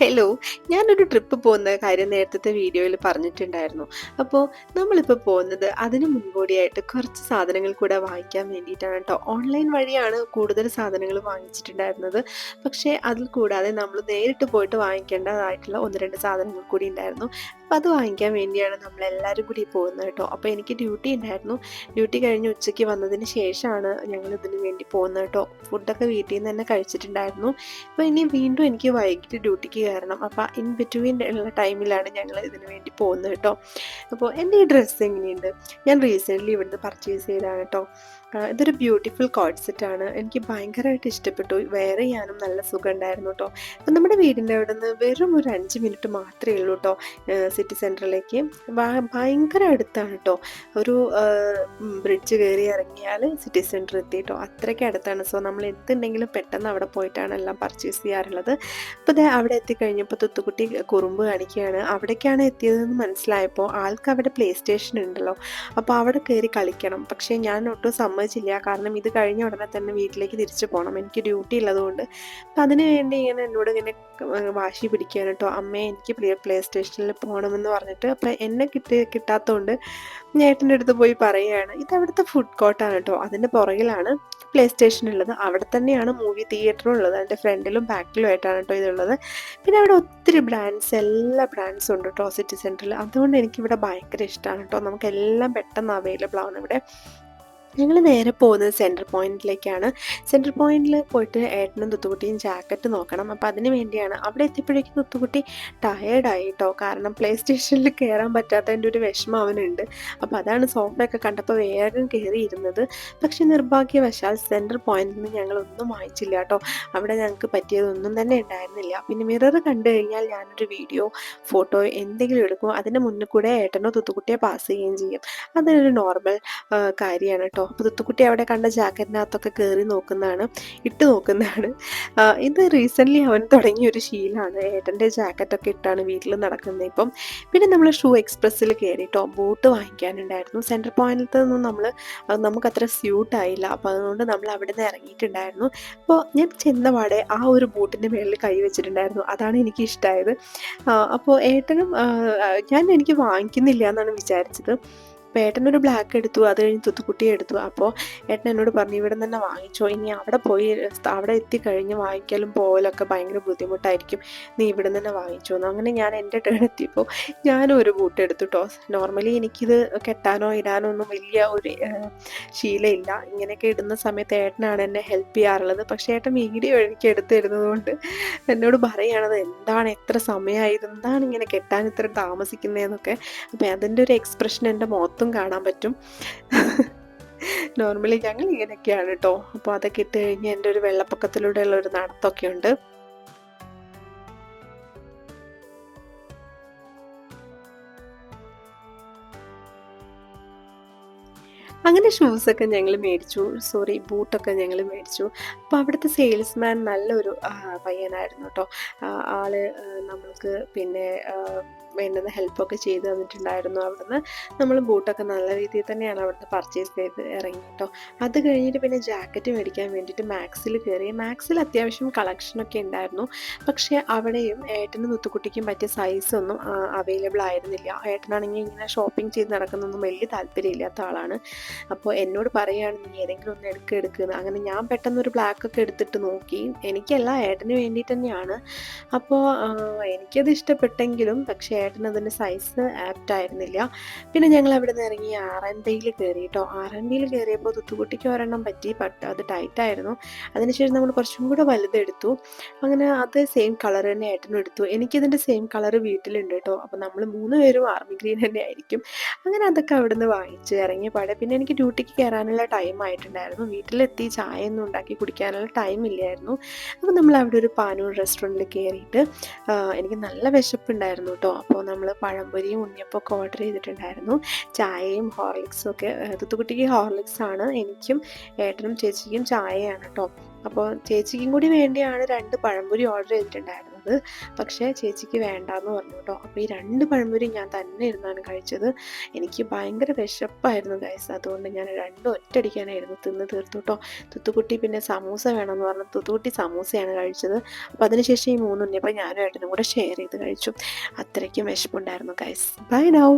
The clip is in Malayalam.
ഹലോ ഞാനൊരു ട്രിപ്പ് പോകുന്ന കാര്യം നേരത്തെ വീഡിയോയിൽ പറഞ്ഞിട്ടുണ്ടായിരുന്നു. അപ്പോൾ നമ്മളിപ്പോൾ പോകുന്നത് അതിന് മുൻപോടിയായിട്ട് കുറച്ച് സാധനങ്ങൾ കൂടെ വാങ്ങിക്കാൻ വേണ്ടിയിട്ടാണ് കേട്ടോ. ഓൺലൈൻ വഴിയാണ് കൂടുതൽ സാധനങ്ങൾ വാങ്ങിച്ചിട്ടുണ്ടായിരുന്നത്. പക്ഷേ അതിൽ കൂടാതെ നമ്മൾ നേരിട്ട് പോയിട്ട് വാങ്ങിക്കേണ്ടതായിട്ടുള്ള ഒന്ന് രണ്ട് സാധനങ്ങൾ കൂടി ഉണ്ടായിരുന്നു. അപ്പോൾ അത് വാങ്ങിക്കാൻ വേണ്ടിയാണ് നമ്മളെല്ലാവരും കൂടി പോകുന്നത് കേട്ടോ. അപ്പോൾ എനിക്ക് ഡ്യൂട്ടി ഉണ്ടായിരുന്നു. ഡ്യൂട്ടി കഴിഞ്ഞ് ഉച്ചയ്ക്ക് വന്നതിന് ശേഷമാണ് ഞങ്ങൾ ഇതിന് വേണ്ടി പോകുന്നത് കേട്ടോ. ഫുഡൊക്കെ വീട്ടിൽ നിന്ന് തന്നെ കഴിച്ചിട്ടുണ്ടായിരുന്നു. അപ്പോൾ ഇനി വീണ്ടും എനിക്ക് വൈകിട്ട് ഡ്യൂട്ടിക്ക് കയറണം. അപ്പോൾ ഇൻ ബിറ്റ്വീൻ ഉള്ള ടൈമിലാണ് ഞങ്ങൾ ഇതിന് വേണ്ടി പോകുന്നത് കേട്ടോ. അപ്പോൾ എന്റെ ഈ ഡ്രസ്സ് എങ്ങനെയുണ്ട്? ഞാൻ റീസെന്റ്ലി ഇവിടുന്ന് പർച്ചേസ് ചെയ്തതാണ് കേട്ടോ. ഇതൊരു ബ്യൂട്ടിഫുൾ കോഡ് സെറ്റാണ് എനിക്ക് ഭയങ്കരമായിട്ട് ഇഷ്ടപ്പെട്ടു. വെയർ ചെയ്യാനും നല്ല സുഖം ഉണ്ടായിരുന്നു കേട്ടോ. അപ്പം നമ്മുടെ വീടിന്റെ അവിടെ നിന്ന് വെറും ഒരു അഞ്ച് മിനിറ്റ് മാത്രമേ ഉള്ളൂ കേട്ടോ. സിറ്റി സെന്ററിലേക്ക് ഭയങ്കര അടുത്താണ് കേട്ടോ ഒരു ബ്രിഡ്ജ് കയറി ഇറങ്ങിയാൽ സിറ്റി സെന്റർ എത്തി കേട്ടോ അത്രയ്ക്ക് അടുത്താണ്. സോ നമ്മൾ എന്തുണ്ടെങ്കിലും പെട്ടെന്ന് അവിടെ പോയിട്ടാണ് എല്ലാം പർച്ചേസ് ചെയ്യാറുള്ളത്. അപ്പോൾ ഇത് അവിടെ എത്തിക്കഴിഞ്ഞപ്പോൾ തുത്തുക്കുട്ടി കുറുമ്പ് കാണിക്കുകയാണ്. അവിടേക്കാണ് എത്തിയതെന്ന് മനസ്സിലായപ്പോൾ ആൾക്ക് അവിടെ പ്ലേ സ്റ്റേഷൻ ഉണ്ടല്ലോ. അപ്പോൾ അവിടെ കയറി കളിക്കണം. പക്ഷേ ഞാൻ ഒട്ടും സമ്മതിച്ചില്ല. കാരണം ഇത് കഴിഞ്ഞ ഉടനെ തന്നെ വീട്ടിലേക്ക് തിരിച്ചു പോകണം എനിക്ക് ഡ്യൂട്ടി ഉള്ളതുകൊണ്ട് അപ്പം അതിന് വേണ്ടി ഇങ്ങനെ എന്നോട് ഇങ്ങനെ വാശി പിടിക്കുകയാണ് കേട്ടോ അമ്മേ എനിക്ക് പ്ലേ സ്റ്റേഷനിൽ പോകണമെന്ന് പറഞ്ഞിട്ട് അപ്പം എന്നെ കിട്ടി കിട്ടാത്തതുകൊണ്ട് ഏട്ടന്റെ അടുത്ത് പോയി പറയുകയാണ്. ഇത് അവിടുത്തെ ഫുഡ് കോർട്ടാണ് കേട്ടോ അതിന്റെ പുറകിലാണ് പ്ലേ സ്റ്റേഷൻ ഉള്ളത്. അവിടെ തന്നെയാണ് മൂവി തിയേറ്ററും ഉള്ളത്. അതിന്റെ ഫ്രണ്ടിലും ബാക്കിലും ആയിട്ടാണ് കേട്ടോ ഇതുള്ളത്. പിന്നെ അവിടെ ഒത്തിരി ബ്രാൻഡ്സ് എല്ലാ ബ്രാൻഡ്സും ഉണ്ട് കേട്ടോ സിറ്റി സെന്ററിൽ അതുകൊണ്ട് എനിക്കിവിടെ ഭയങ്കര ഇഷ്ടമാണ് കേട്ടോ നമുക്കെല്ലാം പെട്ടെന്ന് അവൈലബിൾ ആണ് ഇവിടെ. ഞങ്ങൾ നേരെ പോകുന്നത് സെന്റർ പോയിന്റിലേക്കാണ് സെന്റർ പോയിന്റിൽ പോയിട്ട് ഏട്ടനും തുത്തുകുട്ടിയും ജാക്കറ്റ് നോക്കണം. അപ്പോൾ അതിന് വേണ്ടിയാണ് അവിടെ എത്തിയപ്പോഴേക്കും തുത്തുകുട്ടി ടയേർഡായി കേട്ടോ കാരണം പ്ലേ സ്റ്റേഷനിൽ കയറാൻ പറ്റാത്തതിന്റെ ഒരു വിഷമം അവനുണ്ട്. അപ്പോൾ അതാണ് സോഫയൊക്കെ കണ്ടപ്പോൾ വേഗം കയറിയിരുന്നത് പക്ഷെ നിർഭാഗ്യവശാൽ സെന്റർ പോയിന്റിൽ നിന്ന് ഞങ്ങളൊന്നും വാങ്ങിച്ചില്ല കേട്ടോ. അവിടെ ഞങ്ങൾക്ക് പറ്റിയതൊന്നും തന്നെ ഉണ്ടായിരുന്നില്ല. പിന്നെ മിറർ കണ്ടു കഴിഞ്ഞാൽ ഞാനൊരു വീഡിയോ ഫോട്ടോ എന്തെങ്കിലും എടുക്കും. അതിന്റെ മുന്നിൽ കൂടെ ഏട്ടനോ തുത്തുകുട്ടിയെ പാസ് ചെയ്യുകയും ചെയ്യും. അതൊരു നോർമൽ കാര്യമാണ് കേട്ടോ. അപ്പോൾ തുത്തുക്കുട്ടി അവിടെ കണ്ട ജാക്കറ്റിനകത്തൊക്കെ കയറി നോക്കുന്നതാണ് ഇട്ട് നോക്കുന്നതാണ്. ഇത് റീസെന്റ്ലി അവൻ തുടങ്ങിയ ഒരു ശീലമാണ് ഏട്ടന്റെ ജാക്കറ്റൊക്കെ ഇട്ടാണ് വീട്ടിൽ നടക്കുന്നത് ഇപ്പം. പിന്നെ നമ്മൾ ഷൂ എക്സ്പ്രസ്സിൽ കയറി കേട്ടോ ബൂട്ട് വാങ്ങിക്കാനുണ്ടായിരുന്നു. സെന്റർ പോയിന്റിൽ നിന്നും നമ്മൾ നമുക്കത്ര അത്ര സ്യൂട്ട് ആയില്ല. അപ്പോൾ അതുകൊണ്ട് നമ്മൾ അവിടെ നിന്ന് ഇറങ്ങിയിട്ടുണ്ടായിരുന്നു. അപ്പോൾ ഞാൻ ചെന്നപാടെ ആ ഒരു ബൂട്ടിന്റെ മേളിൽ കൈ വെച്ചിട്ടുണ്ടായിരുന്നു. അതാണ് എനിക്ക് ഇഷ്ടമായത് അപ്പോൾ ഏട്ടനും ഞാൻ എനിക്ക് വാങ്ങിക്കുന്നില്ല എന്നാണ് വിചാരിച്ചത്. അപ്പോൾ ഏട്ടനൊരു ബ്ലാക്ക് എടുത്തു അത് കഴിഞ്ഞ് തുത്തുക്കുട്ടിയെ എടുത്തു. അപ്പോൾ ഏട്ടൻ എന്നോട് പറഞ്ഞു ഇവിടെ തന്നെ വാങ്ങിച്ചോ. ഇനി അവിടെ പോയി അവിടെ എത്തിക്കഴിഞ്ഞ് വാങ്ങിക്കലും പോകലൊക്കെ ഭയങ്കര ബുദ്ധിമുട്ടായിരിക്കും. നീ ഇവിടെ തന്നെ വാങ്ങിച്ചോ. എന്ന് അങ്ങനെ ഞാൻ എന്റെ ടേൺ എത്തിയപ്പോൾ ഞാനും ഒരു ബൂട്ട് എടുത്തു കേട്ടോ നോർമലി എനിക്കിത് കെട്ടാനോ ഇടാനോ ഒന്നും വലിയ ഒരു ശീലമില്ല ഇങ്ങനെയൊക്കെ ഇടുന്ന സമയത്ത് ഏട്ടനാണ് എന്നെ ഹെൽപ്പ് ചെയ്യാറുള്ളത്. പക്ഷേ ഏട്ടൻ വീഡിയോ എനിക്ക് എടുത്ത് തരുന്നത് കൊണ്ട് എന്നോട് പറയുകയാണത് എന്താണ് എത്ര സമയമായി? എന്താണ് ഇങ്ങനെ കെട്ടാൻ ഇത്ര താമസിക്കുന്നതെന്നൊക്കെ അപ്പം അതിന്റെ ഒരു എക്സ്പ്രഷൻ എന്റെ മുഖത്തും കാണാൻ പറ്റും. നോർമലി ഞങ്ങൾ ഇങ്ങനെയൊക്കെയാണ് കേട്ടോ അപ്പോൾ അതൊക്കെ ഇട്ട് കഴിഞ്ഞ് എന്റെ ഒരു വെള്ളപ്പൊക്കത്തിലൂടെയുള്ള ഒരു നടത്തമൊക്കെ ഉണ്ട്. അങ്ങനെ ഷൂസൊക്കെ ഞങ്ങൾ മേടിച്ചു. സോറി ബൂട്ടൊക്കെ ഞങ്ങൾ മേടിച്ചു. അപ്പോൾ അവിടുത്തെ സെയിൽസ്മാൻ നല്ലൊരു പയ്യനായിരുന്നു കേട്ടോ ആൾ നമ്മൾക്ക് പിന്നെ വേണ്ടുന്ന ഹെൽപ്പൊക്കെ ചെയ്ത് തന്നിട്ടുണ്ടായിരുന്നു അവിടുന്ന്. നമ്മൾ ബൂട്ടൊക്കെ നല്ല രീതിയിൽ തന്നെയാണ് അവിടുന്ന് പർച്ചേസ് ചെയ്ത് ഇറങ്ങി കേട്ടോ അത് കഴിഞ്ഞിട്ട് പിന്നെ ജാക്കറ്റ് മേടിക്കാൻ വേണ്ടിയിട്ട് മാക്സിൽ കയറി. മാക്സിൽ അത്യാവശ്യം കളക്ഷനൊക്കെ ഉണ്ടായിരുന്നു. പക്ഷേ അവിടെയും ഏട്ടനും മുത്തുക്കുട്ടിക്കും പറ്റിയ സൈസൊന്നും അവൈലബിൾ ആയിരുന്നില്ല. ഏട്ടനാണെങ്കിൽ ഇങ്ങനെ ഷോപ്പിംഗ് ചെയ്ത് നടക്കുന്നൊന്നും വലിയ താല്പര്യമില്ലാത്ത ആളാണ്. അപ്പോൾ എന്നോട് പറയുകയാണ് നീ ഏതെങ്കിലും ഒന്ന് എടുക്കുക എടുക്കുന്നത് അങ്ങനെ ഞാൻ പെട്ടെന്ന് ഒരു ബ്ലാക്ക് ഒക്കെ എടുത്തിട്ട് നോക്കി. എനിക്കല്ല ഏട്ടന് വേണ്ടിയിട്ട് തന്നെയാണ്. അപ്പോൾ എനിക്കത് ഇഷ്ടപ്പെട്ടെങ്കിലും പക്ഷേ ഏട്ടൻ അതിന്റെ സൈസ് ആപ്റ്റ് ആയിരുന്നില്ല. പിന്നെ ഞങ്ങൾ അവിടെ നിന്ന് ഇറങ്ങി ആർ എൻ ബിയിൽ കയറി കേട്ടോ ആർ എൻ ബിയിൽ കയറിയപ്പോൾ തുത്തുകുട്ടിക്ക് ഒരെണ്ണം പറ്റി. പട്ട് അത് ടൈറ്റായിരുന്നു അതിനുശേഷം നമ്മൾ കുറച്ചും കൂടെ വലുതെടുത്തു. അങ്ങനെ അത് സെയിം കളർ തന്നെ ഏട്ടനും എടുത്തു. എനിക്കിതിന്റെ സെയിം കളർ വീട്ടിലുണ്ട് കേട്ടോ അപ്പോൾ നമ്മൾ മൂന്ന് പേരും ആർമി ഗ്രീൻ തന്നെ ആയിരിക്കും. അങ്ങനെ അതൊക്കെ അവിടുന്ന് വാങ്ങിച്ച് ഇറങ്ങിയ പാടെ. പിന്നെ എനിക്ക് ഡ്യൂട്ടിക്ക് കയറാനുള്ള ടൈം ആയിട്ടുണ്ടായിരുന്നു. വീട്ടിലെത്തി ചായ ഒന്നും ഉണ്ടാക്കി കുടിക്കാനുള്ള ടൈം ഇല്ലായിരുന്നു. അപ്പോൾ നമ്മൾ അവിടെ ഒരു പാനൂർ റെസ്റ്റോറന്റിൽ കയറിയിട്ട് എനിക്ക് നല്ല വിശപ്പുണ്ടായിരുന്നു കേട്ടോ അപ്പോൾ നമ്മൾ പഴംപൊരിയും ഉണ്ണിയപ്പമൊക്കെ ഓർഡർ ചെയ്തിട്ടുണ്ടായിരുന്നു. ചായയും ഹോർലിക്സും ഒക്കെ തുത്തുകുട്ടിക്ക് ഹോർലിക്സ് ആണ്. എനിക്കും ഏട്ടനും ചേച്ചിക്കും ചായയാണ് കേട്ടോ അപ്പോൾ ചേച്ചിക്കും കൂടി വേണ്ടിയാണ് രണ്ട് പഴംപൊരി ഓർഡർ ചെയ്തിട്ടുണ്ടായിരുന്നത്. ഉണ്ടായിരുന്നത് പക്ഷേ ചേച്ചിക്ക് വേണ്ടാന്ന് പറഞ്ഞു കേട്ടോ. അപ്പോൾ ഈ രണ്ട് പഴംപൊരി ഞാൻ തന്നെ ഇരുന്നാണ് കഴിച്ചത്. എനിക്ക് ഭയങ്കര വിശപ്പായിരുന്നു ഗൈസ് അതുകൊണ്ട് ഞാൻ രണ്ടും ഒറ്റയടിക്കാനായിരുന്നു തിന്ന് തീർത്തു കേട്ടോ. തുത്തുക്കുട്ടി പിന്നെ സമൂസ വേണമെന്ന് പറഞ്ഞു. തുത്തുക്കുട്ടി സമൂസയാണ് കഴിച്ചത്. അപ്പോൾ അതിനുശേഷം ഈ മൂന്നുണ്ണിയപ്പം ഞാനും ഏട്ടനും കൂടെ ഷെയർ ചെയ്ത് കഴിച്ചു. അത്രയ്ക്കും വിശപ്പുണ്ടായിരുന്നു ഗൈസ് ബൈ നൗ